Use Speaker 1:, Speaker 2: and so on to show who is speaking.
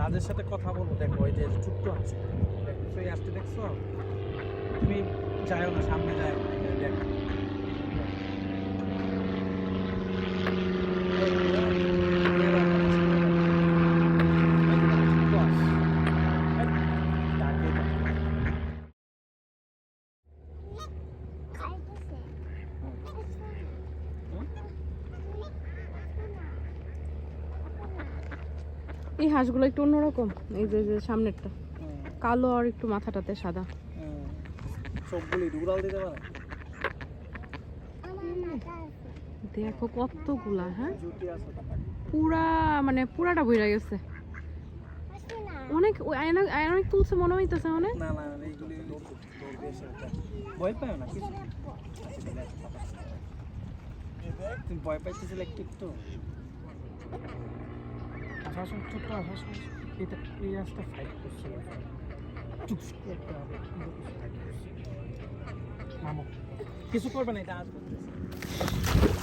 Speaker 1: রাজের সাথে কথা বলব, দেখো ওই যে ছোট্ট আছে। দেখছ এই আসতে দেখছ? তুমি যাই না, সামনে যাই দেখো
Speaker 2: এই হাঁসগুলো একটু অন্যরকম। এই যে যে সামনেরটা। কালো আর একটু মাথাটাতে সাদা।
Speaker 1: সবগুলি উড়াল দিতে পারে?
Speaker 2: দেখো কতগুলা হ্যাঁ? পুরা মানে পুরাটা বইরা গেছে। অনেক অনেক তুলছে মনে হইতেছে মানে?
Speaker 1: না না না, এইগুলি দৌড় দিয়েছে ভয় ভয় পাইতেছিলে একটু একটু ভাষণ ছোট্ট ভাষণ এটা, এই রাস্তা ফাইট করছিল চুপসুকু একটা মামু, কিছু করবে না, এটা আজ করতেছে।